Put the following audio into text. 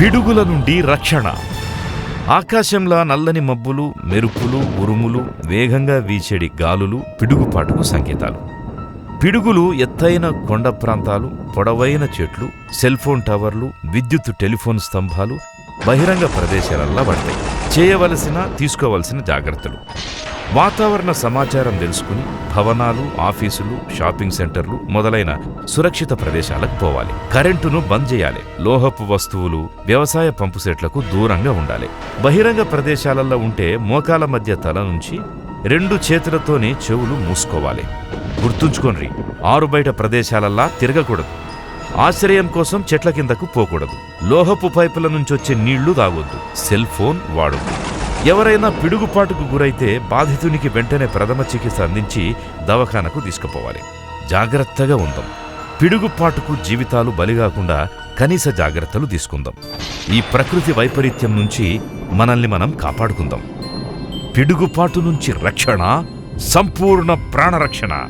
పిడుగుల నుండి రక్షణ. ఆకాశంలా నల్లని మబ్బులు మెరుపులు ఉరుములు వేగంగా వీచేడి గాలులు పిడుగుపాటుకు సంకేతాలు. పిడుగులు ఎత్తైన కొండ ప్రాంతాలు పొడవైన చెట్లు సెల్ఫోన్ టవర్లు విద్యుత్ టెలిఫోన్ స్తంభాలు బహిరంగ ప్రదేశాలల్లా పడతాయి. చేయవలసిన తీసుకోవలసిన జాగ్రత్తలు. వాతావరణ సమాచారం తెలుసుకుని భవనాలు ఆఫీసులు షాపింగ్ సెంటర్లు మొదలైన సురక్షిత ప్రదేశాలకు పోవాలి. కరెంటును బంద్ చేయాలి. లోహపు వస్తువులు వ్యవసాయ పంపు సెట్లకు దూరంగా ఉండాలి. బహిరంగ ప్రదేశాలలో ఉంటే మోకాల మధ్య తల నుంచి రెండు చేతులతోనే చెవులు మూసుకోవాలి. గుర్తుంచుకోనరి ఆరు బయట ప్రదేశాలల్లా తిరగకూడదు. ఆశ్రయం కోసం చెట్ల కిందకు పోకూడదు. లోహపు పైపుల నుంచొచ్చే నీళ్ళు తాగొద్దు. సెల్ ఫోన్ వాడొద్దు. ఎవరైనా పిడుగుపాటుకు గురైతే బాధితునికి వెంటనే ప్రథమ చికిత్స అందించి దవాఖానకు తీసుకుపోవాలి. జాగ్రత్తగా ఉందాం. పిడుగుపాటుకు జీవితాలు బలిగాకుండా కనీస జాగ్రత్తలు తీసుకుందాం. ఈ ప్రకృతి వైపరీత్యం నుంచి మనల్ని మనం కాపాడుకుందాం. పిడుగుపాటు నుంచి రక్షణ సంపూర్ణ ప్రాణరక్షణ.